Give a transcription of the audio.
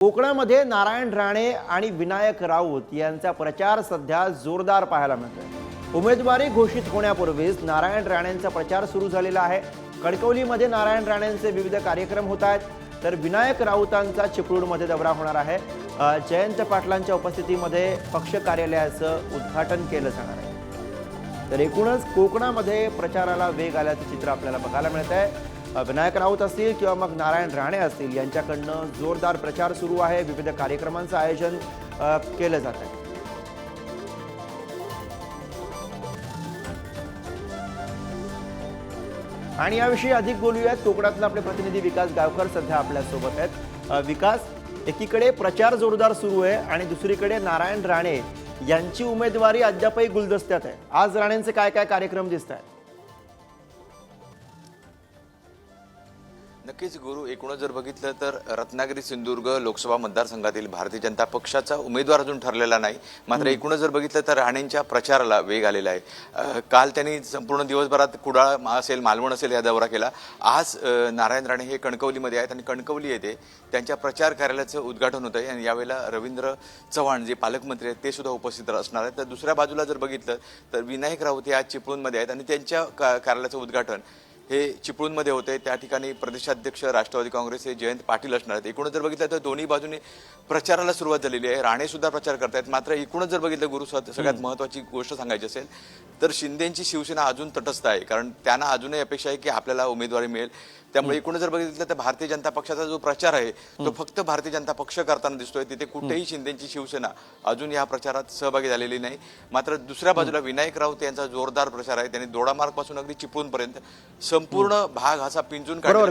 कोकणामध्ये नारायण राणे आणि विनायक राऊत यांचा प्रचार सध्या जोरदार पाहायला मिळतोय. उमेदवारी घोषित होण्यापूर्वीच नारायण राणेंचा प्रचार सुरू झालेला आहे. कणकवलीमध्ये नारायण राणेंचे विविध कार्यक्रम होत आहेत. तर विनायक राऊतांचा चिपळूणमध्ये दौरा होणार आहे. जयंत पाटलांच्या उपस्थितीमध्ये पक्ष कार्यालयाचं उद्घाटन केलं जाणार आहे. तर एकूणच कोकणामध्ये प्रचाराला वेग आल्याचं चित्र आपल्याला बघायला मिळत आहे विनायक राऊत असतील किंवा मग नारायण राणे असतील यांच्याकडनं जोरदार प्रचार सुरू आहे. विविध कार्यक्रमांचं आयोजन केलं जात आहे. आणि याविषयी अधिक बोलूयात. कोकणातले आपले प्रतिनिधी विकास गावकर सध्या आपल्यासोबत आहेत. विकास एकीकडे प्रचार जोरदार सुरू आहे आणि दुसरीकडे नारायण राणे यांची उमेदवारी अद्यापही गुलदस्त्यात आहे. आज राणेंचे काय काय कार्यक्रम दिसत आहेत नक्कीच गुरु एकूणच जर बघितलं तर रत्नागिरी सिंधुदुर्ग लोकसभा मतदारसंघातील भारतीय जनता पक्षाचा उमेदवार अजून ठरलेला नाही. मात्र एकूणच जर बघितलं तर राणेंच्या प्रचाराला वेग आलेला आहे. काल त्यांनी संपूर्ण दिवसभरात कुडाळ असेल मालवण असेल या दौरा केला. आज नारायण राणे हे कणकवलीमध्ये आहेत आणि कणकवली येथे त्यांच्या प्रचार कार्यालयाचं उद्घाटन होत आहे आणि यावेळेला रवींद्र चव्हाण जे पालकमंत्री आहेत ते सुद्धा उपस्थित असणार आहेत. तर दुसऱ्या बाजूला जर बघितलं तर विनायक राऊत हे आज चिपळूणमध्ये आहेत आणि त्यांच्या का- कार्यालयाचं उद्घाटन हे चिपळूणमध्ये होते. त्या ठिकाणी प्रदेशाध्यक्ष राष्ट्रवादी काँग्रेसचे जयंत पाटील असणार आहेत. एकूणच जर बघितलं तर दोन्ही बाजूने प्रचाराला सुरुवात झालेली आहे. राणे सुद्धा प्रचार करतायत. मात्र एकूणच जर बघितलं गुरु सग- सगळ्यात महत्वाची गोष्ट सांगायची असेल तर शिंदेची शिवसेना अजून तटस्थ आहे. कारण त्यांना अजूनही अपेक्षा आहे की आपल्याला उमेदवारी मिळेल. त्यामुळे एकूणच जर बघितलं तर भारतीय जनता पक्षाचा जो प्रचार आहे तो फक्त भारतीय जनता पक्ष करताना दिसतोय. तिथे कुठेही शिंदेची शिवसेना अजून या प्रचारात सहभागी झालेली नाही. मात्र दुसऱ्या बाजूला विनायक राऊत यांचा जोरदार प्रचार आहे. त्यांनी दोडामार्गपासून अगदी चिपळूणपर्यंत संपूर्ण भाग असा पिंजून काढला